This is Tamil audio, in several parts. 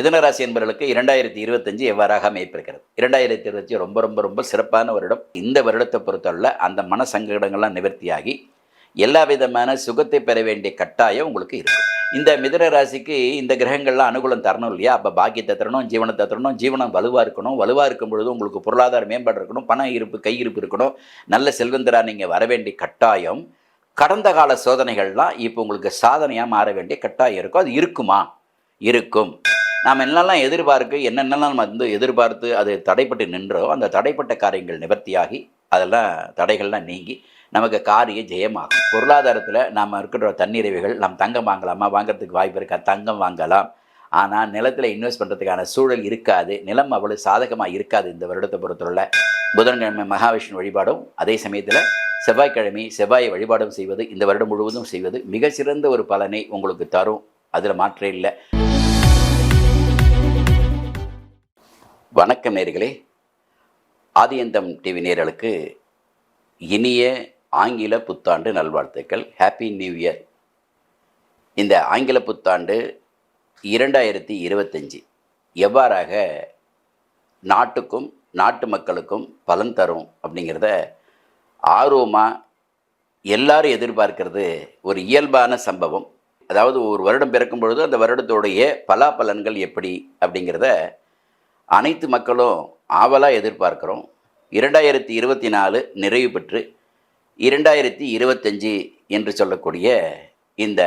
மிதனராசி என்பவர்களுக்கு இரண்டாயிரத்தி இருபத்தஞ்சு எவ்வாறாக அமைப்பிருக்கிறது இரண்டாயிரத்தி இருபத்தி ரொம்ப ரொம்ப ரொம்ப சிறப்பான வருடம். இந்த வருடத்தை பொறுத்தவரை அந்த மன சங்கடங்கள்லாம் நிவர்த்தியாகி எல்லா விதமான சுகத்தை பெற வேண்டிய கட்டாயம் உங்களுக்கு இருக்கும் இந்த மிதன ராசிக்கு இந்த கிரகங்கள்லாம் அனுகூலம் தரணும் இல்லையா? அப்போ பாக்கியத்தை தரணும் ஜீவனத்தை தரணும் ஜீவனம் வலுவாக இருக்கணும். வலுவாக இருக்கும் பொழுது உங்களுக்கு பொருளாதார மேம்பாடு இருக்கணும் பண இருப்பு கையிருப்பு இருக்கணும். நல்ல செல்வந்தராக நீங்கள் வர வேண்டிய கட்டாயம். கடந்த கால சோதனைகள்லாம் இப்போ உங்களுக்கு சாதனையாக மாற வேண்டிய கட்டாயம் இருக்கும். அது இருக்குமா? இருக்கும். நாம் என்னெல்லாம் எதிர்பார்க்க என்னென்னலாம் நம்ம வந்து எதிர்பார்த்து அது தடைப்பட்டு நின்றோ அந்த தடைப்பட்ட காரியங்கள் நிவர்த்தியாகி அதெல்லாம் தடைகள்லாம் நீங்கி நமக்கு காரிய ஜெயமாகும். பொருளாதாரத்தில் நாம் இருக்கிற தன்னிறைவுகள் நாம் தங்கம் வாங்கலாமா? வாங்குறதுக்கு வாய்ப்பு இருக்கா? தங்கம் வாங்கலாம். ஆனால் நிலத்தில் இன்வெஸ்ட் பண்ணுறதுக்கான சூழல் இருக்காது. நிலம் அவ்வளவு சாதகமாக இருக்காது இந்த வருடத்தை பொறுத்தவரை புதன்கிழமை மகாவிஷ்ணு வழிபாடும் அதே சமயத்தில் செவ்வாய்க்கிழமை செவ்வாயை வழிபாடும் செய்வது இந்த வருடம் முழுவதும் செய்வது மிக சிறந்த ஒரு பலனை உங்களுக்கு தரும். அதில் மாற்றே இல்லை. வணக்கம் நேர்களே. ஆதியந்தம் டிவி நேர்களுக்கு இனிய ஆங்கில புத்தாண்டு நல்வாழ்த்துக்கள். ஹாப்பி நியூ இயர் இந்த ஆங்கில புத்தாண்டு இரண்டாயிரத்தி இருபத்தஞ்சி எவ்வாறாக நாட்டுக்கும் நாட்டு மக்களுக்கும் பலன் தரும் அப்படிங்கிறத ஆர்வமாக எல்லாரும் எதிர்பார்க்கிறது ஒரு இயல்பான சம்பவம். அதாவது ஒரு வருடம் பிறக்கும் பொழுது அந்த வருடத்துடைய பலாபலன்கள் எப்படி அப்படிங்கிறத அனைத்து மக்களும் ஆவலாக எதிர்பார்க்குறோம். இரண்டாயிரத்தி இருபத்தி நாலு நிறைவு பெற்று இரண்டாயிரத்தி இருபத்தஞ்சி என்று சொல்லக்கூடிய இந்த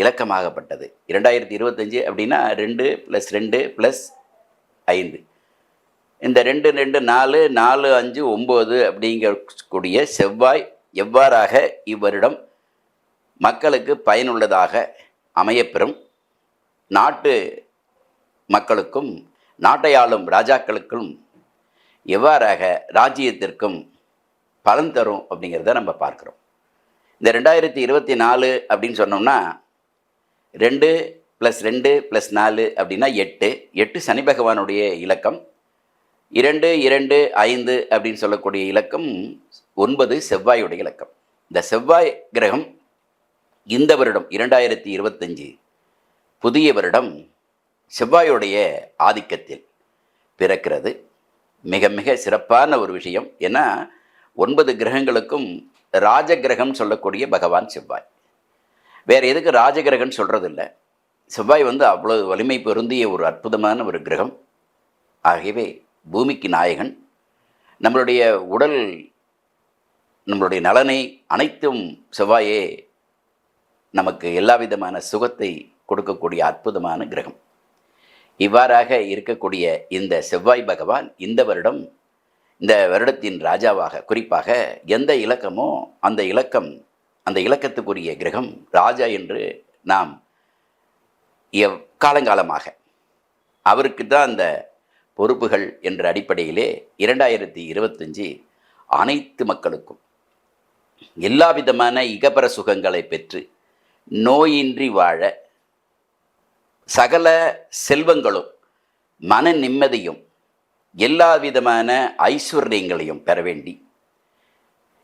இலக்கமாகப்பட்டது. இரண்டாயிரத்தி இருபத்தஞ்சி அப்படின்னா ரெண்டு ப்ளஸ் ரெண்டு ப்ளஸ் ஐந்து. இந்த ரெண்டு ரெண்டு நாலு நாலு அஞ்சு ஒம்பது அப்படிங்கக்கூடிய செவ்வாய் எவ்வாறாக இவ்வருடம் மக்களுக்கு பயனுள்ளதாக அமையப்பெறும். நாட்டு மக்களுக்கும் நாட்டை ஆளும் ராஜாக்களுக்கும் எவ்வாறாக ராஜ்யத்திற்கும் பலன் தரும் அப்படிங்கிறத நம்ம பார்க்குறோம். இந்த ரெண்டாயிரத்தி இருபத்தி நாலு அப்படின்னு சொன்னோம்னா ரெண்டு ப்ளஸ் ரெண்டு ப்ளஸ் நாலு அப்படின்னா எட்டு. எட்டு சனி பகவானுடைய இலக்கம். இரண்டு இரண்டு ஐந்து அப்படின்னு சொல்லக்கூடிய இலக்கம் ஒன்பது செவ்வாயுடைய இலக்கம். இந்த செவ்வாய் கிரகம் இந்த வருடம் இரண்டாயிரத்தி இருபத்தஞ்சி புதிய வருடம் செவ்வாயுடைய ஆதிக்கத்தில் பிறக்கிறது. மிக மிக சிறப்பான ஒரு விஷயம். ஏன்னா ஒன்பது கிரகங்களுக்கும் ராஜகிரகம் சொல்லக்கூடிய பகவான் செவ்வாய். வேறு எதுக்கு சொல்கிறது சொல்கிறதில்ல செவ்வாய் வந்து அவ்வளோ வலிமை பொருந்திய ஒரு அற்புதமான ஒரு கிரகம். ஆகவே பூமிக்கு நாயகன். நம்மளுடைய உடல் நம்மளுடைய நலனை அனைத்தும் செவ்வாயே நமக்கு எல்லா விதமான சுகத்தை கொடுக்கக்கூடிய அற்புதமான கிரகம். இவ்வாறாக இருக்கக்கூடிய இந்த செவ்வாய் பகவான் இந்த வருடம் இந்த வருடத்தின் ராஜாவாக குறிப்பாக எந்த இலக்கமோ அந்த இலக்கம் அந்த இலக்கத்துக்குரிய கிரகம் ராஜா என்று நாம் எவ் காலங்காலமாக அவருக்கு தான் அந்த பொறுப்புகள் என்ற அடிப்படையிலே இரண்டாயிரத்தி இருபத்தஞ்சி அனைத்து மக்களுக்கும் எல்லா விதமான இகபர சுகங்களை பெற்று நோயின்றி வாழ சகல செல்வங்களும் மன நிம்மதியும் எல்லா விதமான ஐஸ்வர்யங்களையும் பெற வேண்டி.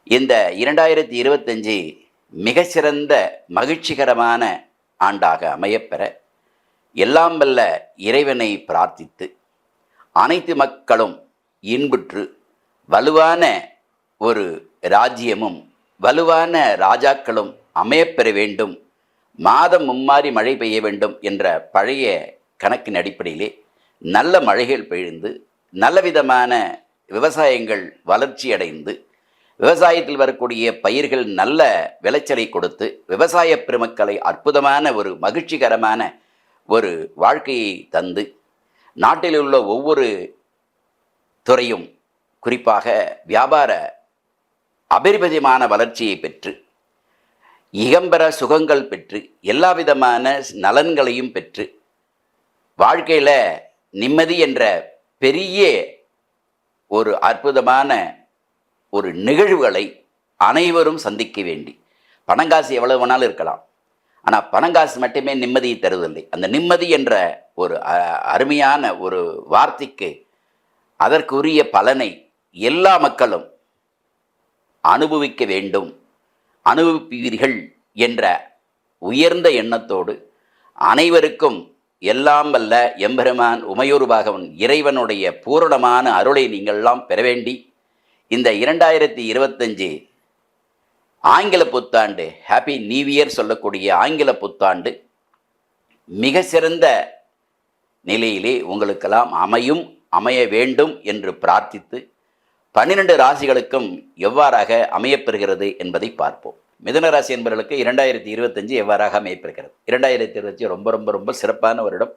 இந்த இரண்டாயிரத்தி இருபத்தஞ்சி மிகச்சிறந்த மகிழ்ச்சிகரமான ஆண்டாக அமையப்பெற எல்லாம் வல்ல இறைவனை பிரார்த்தித்து அனைத்து மக்களும் இன்புற்று வலுவான ஒரு ராஜ்யமும் வலுவான ராஜாக்களும் அமையப்பெற வேண்டும் மாதம் மும்மாறி மழை பெய்ய வேண்டும் என்ற பழைய கணக்கின் அடிப்படையிலே நல்ல மழைகள் பெய்ந்து நல்ல விதமான விவசாயங்கள் வளர்ச்சி அடைந்து விவசாயத்தில் வரக்கூடிய பயிர்கள் நல்ல விளைச்சலை கொடுத்து விவசாய பெருமக்களை அற்புதமான ஒரு மகிழ்ச்சிகரமான ஒரு வாழ்க்கையை தந்து நாட்டில் உள்ள ஒவ்வொரு துறையும் குறிப்பாக வியாபார அபரிமிதமான வளர்ச்சியை பெற்று இகம்பர சுகங்கள் பெற்று எல்லா விதமான நலன்களையும் பெற்று வாழ்க்கையில் நிம்மதி என்ற பெரிய ஒரு அற்புதமான ஒரு நிகழ்வுகளை அனைவரும் சந்திக்க வேண்டி. பணங்காசு எவ்வளவு வேணாலும் இருக்கலாம். ஆனால் பணங்காசு மட்டுமே நிம்மதியை தருவதில்லை. அந்த நிம்மதி என்ற ஒரு அ- அருமையான ஒரு வார்த்தைக்கு அதற்குரிய பலனை எல்லா மக்களும் அனுபவிக்க வேண்டும். அனுபவிப்பீர்கள் என்ற உயர்ந்த எண்ணத்தோடு அனைவருக்கும் எல்லாம் வல்ல எம்பெருமான் உமையூர் பாகவன் இறைவனுடைய பூரணமான அருளை நீங்கள்லாம் பெற வேண்டி இந்த இரண்டாயிரத்தி இருபத்தஞ்சு ஆங்கில புத்தாண்டு ஹாப்பி நியூ இயர் சொல்லக்கூடிய ஆங்கில புத்தாண்டு மிக சிறந்த நிலையிலே உங்களுக்கெல்லாம் அமையும் அமைய வேண்டும் என்று பிரார்த்தித்து பன்னிரண்டு ராசிகளுக்கும் எவ்வாறாக அமையப்பெறுகிறது என்பதை பார்ப்போம். மிதுன ராசி என்பவர்களுக்கு இரண்டாயிரத்தி இருபத்தஞ்சு எவ்வாறாக அமையப்பெறுகிறது? இரண்டாயிரத்தி இருபத்தி ரொம்ப ரொம்ப ரொம்ப சிறப்பான வருடம்.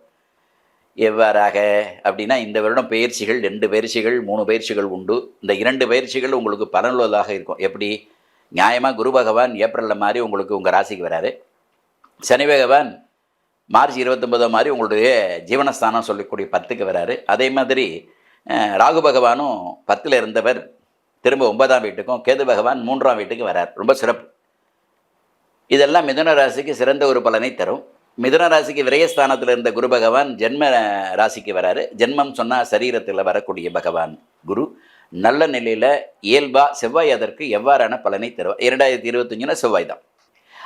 எவ்வாறாக அப்படின்னா இந்த வருடம் பயிற்சிகள் ரெண்டு பயிற்சிகள் மூணு பயிற்சிகள் உண்டு. இந்த இரண்டு பயிற்சிகள் உங்களுக்கு பலனுள்ளதாக இருக்கும். எப்படி? நியாயமாக குரு பகவான் ஏப்ரலில் மாதிரி உங்களுக்கு உங்கள் ராசிக்கு வராரு. சனி பகவான் மார்ச் இருபத்தொம்பதாம் மாதிரி உங்களுடைய ஜீவனஸ்தானம் சொல்லக்கூடிய பத்துக்கு வராரு. அதே மாதிரி ராகு பகவானும் பத்தில் இருந்தவர். திரும்ப ஒன்பதாம் வீட்டுக்கும் கேது பகவான் மூன்றாம் வீட்டுக்கு வரார். ரொம்ப சிறப்பு. இதெல்லாம் மிதுன ராசிக்கு சிறந்த ஒரு பலனை தரும். மிதுன ராசிக்கு விரயஸ்தானத்தில் இருந்த குரு பகவான் ஜென்ம ராசிக்கு வராரு. ஜென்மம் சொன்னால் சரீரத்தில் வரக்கூடிய பகவான் குரு. நல்ல நிலையில் இயல்பா செவ்வாய் அதற்கு எவ்வாறான பலனை தருவார் இரண்டாயிரத்தி இருபத்தஞ்சுனா செவ்வாய் தான்.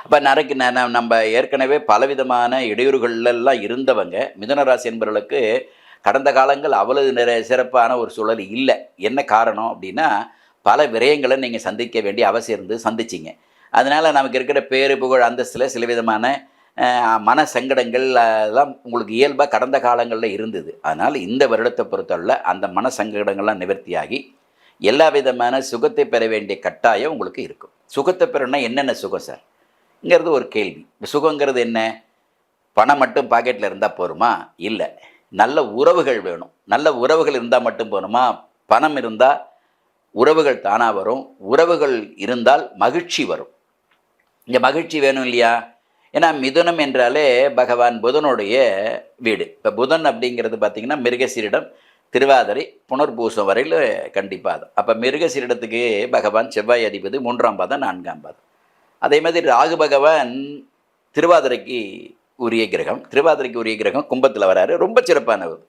அப்போ நரைக்கு நம்ம ஏற்கனவே பலவிதமான இடையூறுகள்லாம் இருந்தவங்க மிதுன ராசி என்பவர்களுக்கு கடந்த காலங்கள் அவ்வளவு நிற சிறப்பான ஒரு சூழல் இல்லை. என்ன காரணம் அப்படின்னா பல விரயங்களை நீங்கள் சந்திக்க வேண்டிய அவசியம் இருந்து சந்திச்சிங்க. அதனால் நமக்கு இருக்கிற பேரு புகழ் அந்தஸ்தில் சில விதமான மன சங்கடங்கள் எல்லாம் உங்களுக்கு இயல்பாக கடந்த காலங்களில் இருந்தது. அதனால் இந்த வருடத்தை பொறுத்தவரை அந்த மன சங்கடங்கள்லாம் நிவர்த்தியாகி எல்லா விதமான சுகத்தை பெற வேண்டிய கட்டாயம் உங்களுக்கு இருக்கும். சுகத்தை பெறணும்னா என்னென்ன சுகம் சார்? இங்கிறது ஒரு கேள்வி. சுகங்கிறது என்ன? பணம் மட்டும் பாக்கெட்டில் இருந்தால் போருமா இல்லை. நல்ல உறவுகள் வேணும். நல்ல உறவுகள் இருந்தால் மட்டும் போகணுமா பணம் இருந்தால் உறவுகள் தானாக வரும். உறவுகள் இருந்தால் மகிழ்ச்சி வரும். இங்கே மகிழ்ச்சி வேணும் இல்லையா? ஏன்னா மிதுனம் என்றாலே பகவான் புதனுடைய வீடு. இப்போ புதன் அப்படிங்கிறது பார்த்திங்கன்னா மிருகசீரிடம் திருவாதிரை புனர்பூசம் வரையில் கண்டிப்பாக அது. அப்போ மிருகசீரிடத்துக்கு பகவான் செவ்வாய் அதிபதி மூன்றாம் பாதம் நான்காம் பாதம். அதே மாதிரி ராகு பகவான் திருவாதிரைக்கு உரிய கிரகம் திருவாதிரைக்கு உரிய கிரகம் கும்பத்தில் வராரு. ரொம்ப சிறப்பானவர்.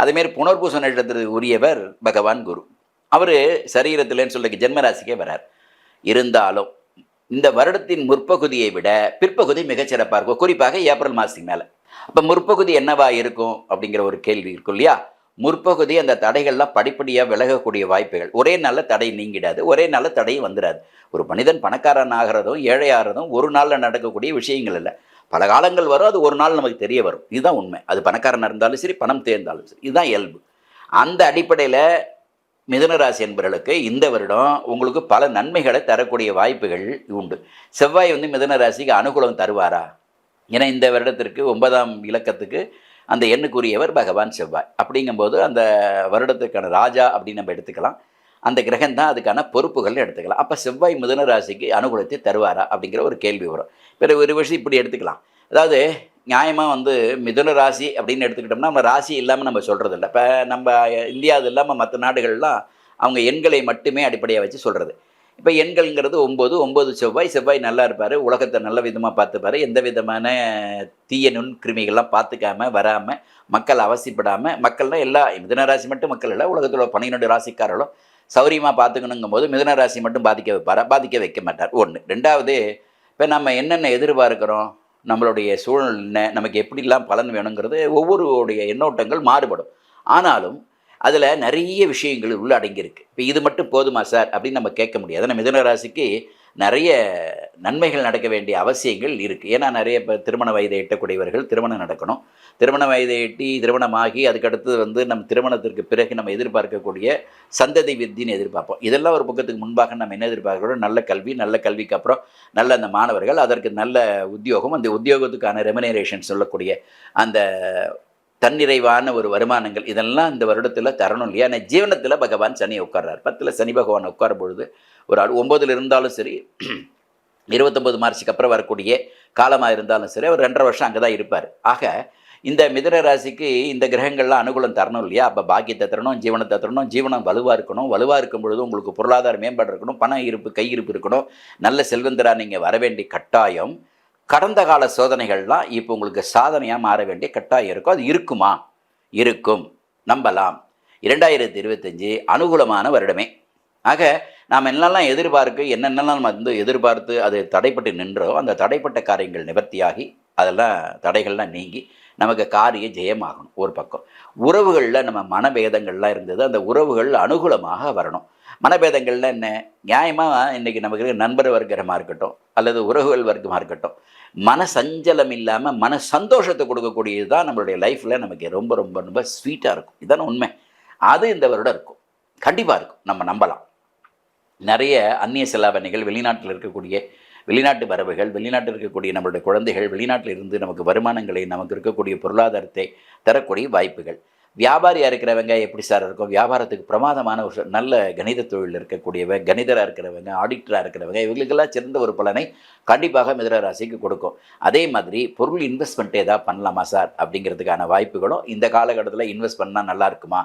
அதேமாரி புனர்பூச நட்சத்திரத்துக்கு உரியவர் பகவான் குரு. அவர் சரீரத்தில்னு சொல்லிக்கு ஜென்மராசிக்கே வரார். இருந்தாலும் இந்த வருடத்தின் முற்பகுதியை விட பிற்பகுதி மிகச்சிறப்பாக இருக்கும். குறிப்பாக ஏப்ரல் மாதத்துக்கு மேலே. அப்போ முற்பகுதி என்னவா இருக்கும் அப்படிங்கிற ஒரு கேள்வி இருக்கும் இல்லையா? முற்பகுதி அந்த தடைகள்லாம் படிப்படியாக விலகக்கூடிய வாய்ப்புகள். ஒரே நாளில் தடை நீங்கிடாது. ஒரே நாளில் தடையும் வந்துடாது. ஒரு மனிதன் பணக்காரன் ஆகிறதும் ஏழையாகிறதும் ஒரு நாளில் நடக்கக்கூடிய விஷயங்கள் இல்லை. பல காலங்கள் வரும் அது ஒரு நாள் நமக்கு தெரிய வரும். இதுதான் உண்மை. அது பணக்காரனாக இருந்தாலும் சரி பணம் தேர்ந்தாலும் சரி. இதுதான் இயல்பு. அந்த அடிப்படையில் மிதனராசி என்பவர்களுக்கு இந்த வருடம் உங்களுக்கு பல நன்மைகளை தரக்கூடிய வாய்ப்புகள் உண்டு. செவ்வாய் வந்து மிதனராசிக்கு அனுகூலம் தருவாரா? ஏன்னா இந்த வருடத்திற்கு ஒன்பதாம் இலக்கத்துக்கு அந்த எண்ணுக்குரியவர் பகவான் செவ்வாய். அப்படிங்கும்போது அந்த வருடத்துக்கான ராஜா அப்படின்னு நம்ம எடுத்துக்கலாம். அந்த கிரகம் தான் அதுக்கான பொறுப்புகள் எடுத்துக்கலாம். அப்போ செவ்வாய் மிதன ராசிக்கு அனுகூலத்தை தருவாரா அப்படிங்கிற ஒரு கேள்வி வரும். பிறகு ஒரு விஷயம் இப்படி எடுத்துக்கலாம். அதாவது நியாயமாக வந்து மிதுன ராசி அப்படின்னு எடுத்துக்கிட்டோம்னா நம்ம ராசி இல்லாமல் நம்ம சொல்கிறது இல்லை இப்போ நம்ம இந்தியாவது இல்லாமல் மற்ற நாடுகள்லாம் அவங்க எண்களை மட்டுமே அடிப்படையாக வச்சு சொல்கிறது இப்போ எண்கள்ங்கிறது ஒம்பது ஒம்பது செவ்வாய் செவ்வாய் நல்லா இருப்பார் உலகத்தை நல்ல விதமாக பார்த்துப்பாரு எந்த விதமான தீய நுண்கிருமிகள்லாம் பார்த்துக்காம வராமல் மக்கள் அவசியப்படாமல் மக்கள்னால் எல்லா மிதனராசி மட்டும் மக்கள் இல்லை உலகத்தில் உள்ள பன்னிரெண்டு ராசிக்காரர்களும் சௌரியமாக பார்த்துக்கணுங்கும் போது மிதன ராசி மட்டும் பாதிக்க வைப்பாரா? பாதிக்க வைக்க மாட்டார். ஒன்று ரெண்டாவது இப்போ நம்ம என்னென்ன எதிர்பார்க்குறோம்? நம்மளுடைய சூழல் என்ன? நமக்கு எப்படிலாம் பலன் வேணுங்கிறது ஒவ்வொருடைய எண்ணோட்டங்கள் மாறுபடும். ஆனாலும் அதில் நிறைய விஷயங்கள் உள்ள அடங்கியிருக்கு இப்போ இது மட்டும் போதுமா சார்? அப்படின்னு நம்ம கேட்க முடியாது. ஏன்னா மிதன ராசிக்கு நிறைய நன்மைகள் நடக்க வேண்டிய அவசியங்கள் இருக்குது ஏன்னா நிறைய இப்போ திருமண வயதை எட்டக்கூடியவர்கள் திருமணம் நடக்கணும். திருமண வயதை எட்டி திருமணமாகி அதுக்கடுத்து வந்து நம் திருமணத்திற்கு பிறகு நம்ம எதிர்பார்க்கக்கூடிய சந்ததி வித்தின்னு எதிர்பார்ப்போம். இதெல்லாம் ஒரு பக்கத்துக்கு முன்பாக நம்ம என்ன எதிர்பார்க்கிறோம்? நல்ல கல்வி நல்ல கல்விக்கு அப்புறம் நல்ல அந்த மாணவர்கள் அதற்கு நல்ல உத்தியோகம் அந்த உத்தியோகத்துக்கான ரெமினரேஷன் சொல்லக்கூடிய அந்த தன்னிறைவான ஒரு வருமானங்கள் இதெல்லாம் இந்த வருடத்தில் தரணும் இல்லையா? ஆனால் ஜீவனத்தில் பகவான் சனி உட்கார்றார். பத்தில் சனி பகவான் உட்கார பொழுது ஒரு ஆள் இருந்தாலும் சரி இருபத்தொம்பது மார்ச்சுக்கு அப்புறம் வரக்கூடிய காலமாக இருந்தாலும் சரி அவர் ரெண்டரை வருஷம் அங்கே தான் இருப்பார். ஆக இந்த மிதன ராசிக்கு இந்த கிரகங்கள்லாம் அனுகூலம் தரணும் இல்லையா? அப்போ பாக்கியத்தை தரணும் ஜீவனத்தை தரணும் ஜீவனம் வலுவாக இருக்கணும். வலுவாக இருக்கும் பொழுது உங்களுக்கு பொருளாதார மேம்பாடு இருக்கணும் பண இருப்பு கையிருப்பு இருக்கணும். நல்ல செல்வந்தராக நீங்கள் வர வேண்டிய கட்டாயம். கடந்த கால சோதனைகள்லாம் இப்போ உங்களுக்கு சாதனையாக மாற வேண்டிய கட்டாயம் இருக்கும். அது இருக்குமா? இருக்கும். நம்பலாம். இரண்டாயிரத்தி இருபத்தஞ்சி அனுகூலமான வருடமே. ஆக நாம் என்னெல்லாம் எதிர்பார்க்கு என்னென்னலாம் நம்ம வந்து எதிர்பார்த்து அது தடைப்பட்டு நின்றோ அந்த தடைப்பட்ட காரியங்கள் நிவர்த்தியாகி அதெல்லாம் தடைகள்லாம் நீங்கி நமக்கு காரிய ஜெயமாகணும் ஒரு பக்கம். உறவுகளில் நம்ம மனபேதங்கள்லாம் இருந்தது அந்த உறவுகள் அனுகூலமாக வரணும். மனபேதங்கள்ல என்ன? நியாயமாக இன்றைக்கி நமக்கு இருக்கிற நண்பர் வர்க்கமாக இருக்கட்டும் அல்லது உறவுகள் வர்க்கமாக இருக்கட்டும் மன சஞ்சலம் இல்லாமல் மன சந்தோஷத்தை கொடுக்கக்கூடியது தான் நம்மளுடைய லைஃப்பில் நமக்கு ரொம்ப ரொம்ப ரொம்ப ஸ்வீட்டாக இருக்கும். இதான உண்மை. அது இந்த வருடம் இருக்கும். கண்டிப்பாக இருக்கும். நம்ம நம்பலாம். நிறைய அந்நிய செலாவணிகள் வெளிநாட்டில் இருக்கக்கூடிய வெளிநாட்டு வரவுகள் வெளிநாட்டில் இருக்கக்கூடிய நம்மளுடைய குழந்தைகள் வெளிநாட்டில் இருந்து நமக்கு வருமானங்களை நமக்கு இருக்கக்கூடிய பொருளாதாரத்தை தரக்கூடிய வாய்ப்புகள். வியாபாரியாக இருக்கிறவங்க எப்படி சார் இருக்கும்? வியாபாரத்துக்கு பிரமாதமான ஒரு நல்ல கணித தொழில் இருக்கக்கூடியவங்க கணிதராக இருக்கிறவங்க ஆடிட்டராக இருக்கிறவங்க இவங்களுக்கெல்லாம் சிறந்த ஒரு பலனை கண்டிப்பாக மிதன ராசிக்கு கொடுக்கும். அதே மாதிரி பொருள் இன்வெஸ்ட்மெண்ட் ஏதாவது பண்ணலாமா சார்? அப்படிங்கிறதுக்கான வாய்ப்புகளும் இந்த காலகட்டத்தில் இன்வெஸ்ட் பண்ணால் நல்லா இருக்குமா?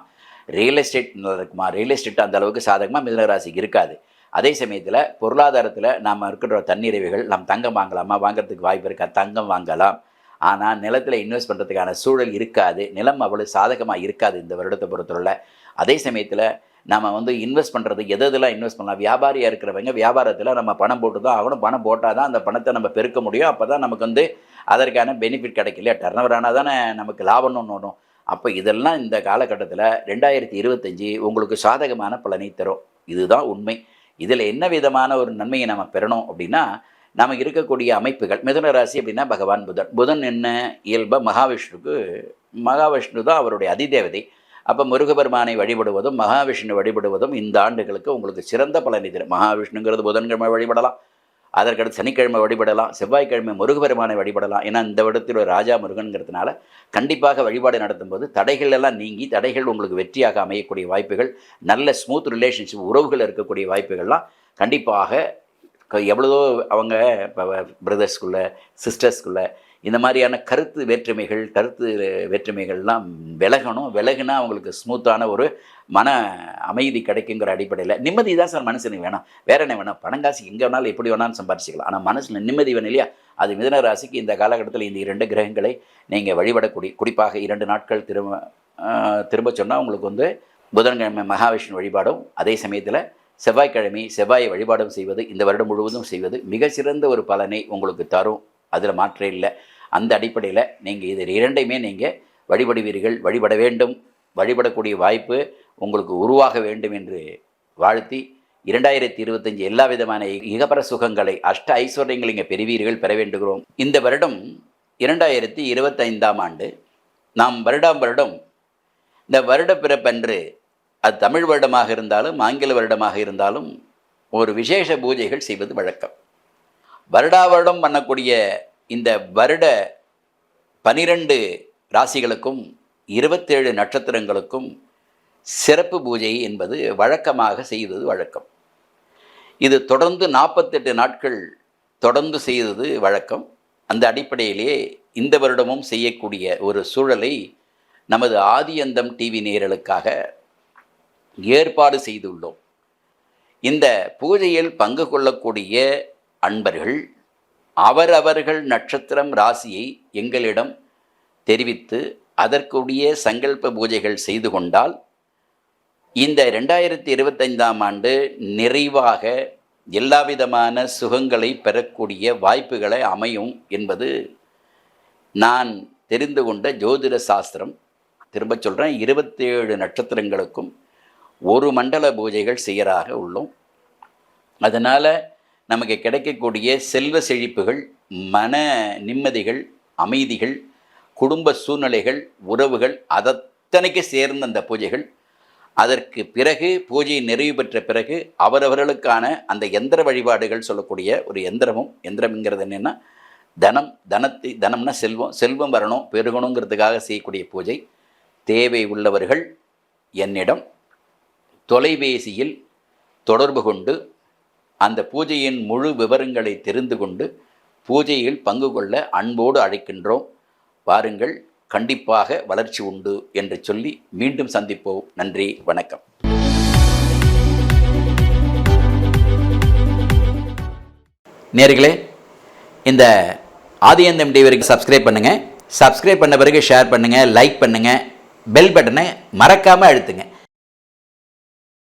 ரியல் எஸ்டேட் நல்லா இருக்குமா ரியல் எஸ்டேட் அந்த அளவுக்கு சாதகமாக மிதனராசிக்கு இருக்காது. அதே சமயத்தில் பொருளாதாரத்தில் நாம் இருக்கிற தன்னிறைவுகள் நாம் தங்கம் வாங்கலாமா? வாங்குறதுக்கு வாய்ப்பு இருக்கா? தங்கம் வாங்கலாம். ஆனால் நிலத்தில் இன்வெஸ்ட் பண்ணுறதுக்கான சூழல் இருக்காது. நிலம் அவ்வளோ சாதகமாக இருக்காது இந்த வருடத்தை பொறுத்தவரை அதே சமயத்தில் நம்ம வந்து இன்வெஸ்ட் பண்ணுறது எது எதெல்லாம் இன்வெஸ்ட் பண்ணலாம்? வியாபாரியாக இருக்கிறவங்க வியாபாரத்தில் நம்ம பணம் போட்டு தான் ஆகணும். பணம் போட்டால் தான் அந்த பணத்தை நம்ம பெருக்க முடியும். அப்போ தான் நமக்கு வந்து அதற்கான பெனிஃபிட் கிடைக்கல டர்னவர் ஆனால் தானே நமக்கு லாபம்னு ஒன்று வரும். அப்போ இதெல்லாம் இந்த காலகட்டத்தில் ரெண்டாயிரத்தி இருபத்தஞ்சி உங்களுக்கு சாதகமான பலனை தரும். இதுதான் உண்மை. இதில் என்ன விதமான ஒரு நன்மையை நம்ம பெறணும் அப்படின்னா நாம் இருக்கக்கூடிய அமைப்புகள் மிதுன ராசி அப்படின்னா பகவான் புதன். புதன் என்ன? இயல்பாக மகாவிஷ்ணுக்கு மகாவிஷ்ணு தான் அவருடைய அதிதேவதை. அப்போ முருகபெருமானை வழிபடுவதும் மகாவிஷ்ணு வழிபடுவதும் இந்த ஆண்டுகளுக்கு உங்களுக்கு சிறந்த பலனை தரும். மகாவிஷ்ணுங்கிறது புதன்கிழமை வழிபடலாம். அதற்கடுத்து சனிக்கிழமை வழிபடலாம் செவ்வாய்க்கிழமை முருகபெருமானை வழிபடலாம். ஏன்னா இந்த இடத்தில் ஒரு ராஜா முருகன்கிறதுனால கண்டிப்பாக வழிபாடு நடத்தும்போது தடைகள் எல்லாம் நீங்கி தடைகள் உங்களுக்கு வெற்றியாக அமையக்கூடிய வாய்ப்புகள் நல்ல ஸ்மூத் ரிலேஷன்ஷிப் உறவுகள் இருக்கக்கூடிய வாய்ப்புகள்லாம் கண்டிப்பாக எவ்வளதோ அவங்க இப்போ பிரதர்ஸ்குள்ளே சிஸ்டர்ஸ்குள்ளே இந்த மாதிரியான கருத்து வேற்றுமைகள் கருத்து வேற்றுமைகள்லாம் விலகணும். விலகுனா அவங்களுக்கு ஸ்மூத்தான ஒரு மன அமைதி கிடைக்குங்கிற அடிப்படையில். நிம்மதி தான் சார் மனுஷனுக்கு வேணாம். வேற என்ன வேணாம்? பணங்காசு எங்கே வேணாலும் எப்படி வேணாலும் சம்பாரிச்சிக்கலாம். ஆனால் மனசில் நிம்மதி வேணும் இல்லையா? அது மிதன ராசிக்கு இந்த காலகட்டத்தில் இந்த இரண்டு கிரகங்களை நீங்கள் வழிபடக்கூடிய குறிப்பாக இரண்டு நாட்கள் திரும்ப திரும்ப சொன்னால் உங்களுக்கு வந்து புதன்கிழமை மகாவிஷ்ணு வழிபாடும் அதே சமயத்தில் செவ்வாய்க்கிழமை செவ்வாயை வழிபாடும் செய்வது இந்த வருடம் முழுவதும் செய்வது மிக சிறந்த ஒரு பலனை உங்களுக்கு தரும். அதில் மாற்றே இல்லை. அந்த அடிப்படையில் நீங்கள் இது இரண்டையுமே நீங்கள் வழிபடுவீர்கள் வழிபட வேண்டும் வழிபடக்கூடிய வாய்ப்பு உங்களுக்கு உருவாக வேண்டும் என்று வாழ்த்தி இரண்டாயிரத்தி இருபத்தஞ்சு எல்லா விதமான இகபர சுகங்களை அஷ்ட ஐஸ்வர்யங்கள் இங்கே பெறுவீர்கள் பெற வேண்டுகிறோம். இந்த வருடம் இரண்டாயிரத்தி இருபத்தைந்தாம் ஆண்டு நாம் வருடாம் வருடம் இந்த வருட பிறப்பன்று அது தமிழ் வருடமாக இருந்தாலும் ஆங்கில வருடமாக இருந்தாலும் ஒரு விசேஷ பூஜைகள் செய்வது வழக்கம். வருடா வருடம் பண்ணக்கூடிய இந்த வருட பனிரெண்டு ராசிகளுக்கும் இருபத்தேழு நட்சத்திரங்களுக்கும் சிறப்பு பூஜை என்பது வழக்கமாக செய்தது வழக்கம். இது தொடர்ந்து நாற்பத்தெட்டு நாட்கள் தொடர்ந்து செய்தது வழக்கம். அந்த அடிப்படையிலேயே இந்த வருடமும் செய்யக்கூடிய ஒரு சூழலை நமது ஆதியந்தம் டிவி நேரலுக்காக ஏற்பாடு செய்துள்ளோம். இந்த பூஜையில் பங்கு கொள்ளக்கூடிய அன்பர்கள் அவரவர்கள் நட்சத்திரம் ராசியை எங்களிடம் தெரிவித்து அதற்குரிய சங்கல்ப பூஜைகள் செய்து கொண்டால் இந்த ரெண்டாயிரத்தி இருபத்தைந்தாம் ஆண்டு நிறைவாக எல்லாவிதமான சுகங்களை பெறக்கூடிய வாய்ப்புகளை அமையும் என்பது நான் தெரிந்து கொண்ட ஜோதிட சாஸ்திரம். திரும்ப சொல்கிறேன் இருபத்தேழு நட்சத்திரங்களுக்கும் ஒரு மண்டல பூஜைகள் செய்யறாக உள்ளோம். அதனால் நமக்கு கிடைக்கக்கூடிய செல்வ செழிப்புகள் மன நிம்மதிகள் அமைதிகள் குடும்ப சூழ்நிலைகள் உறவுகள் அதத்தனைக்கு சேர்ந்த அந்த பூஜைகள். அதற்கு பிறகு பூஜை நிறைவு பெற்ற பிறகு அவரவர்களுக்கான அந்த எந்திர வழிபாடுகள் சொல்லக்கூடிய ஒரு எந்திரமும் எந்திரம்ங்கிறது என்னென்னா தனம் தனத்தை தனம்னா செல்வம் செல்வம் வரணும் பெருகணுங்கிறதுக்காக செய்யக்கூடிய பூஜை. தேவை உள்ளவர்கள் என்னிடம் தொலைபேசியில் தொடர்பு கொண்டு அந்த பூஜையின் முழு விவரங்களை தெரிந்து கொண்டு பூஜையில் பங்கு கொள்ள அன்போடு அழைக்கின்றோம். வாருங்கள் கண்டிப்பாக வளர்ச்சி உண்டு என்று சொல்லி மீண்டும் சந்திப்போம். நன்றி வணக்கம். நேர்களே இந்த ஆதியந்தம் டிவிக்கு சப்ஸ்கிரைப் பண்ணுங்கள் சப்ஸ்கிரைப் பண்ண பிறகு ஷேர் பண்ணுங்கள் லைக் பண்ணுங்கள் பெல் பட்டனை மறக்காமல் அழுத்துங்க.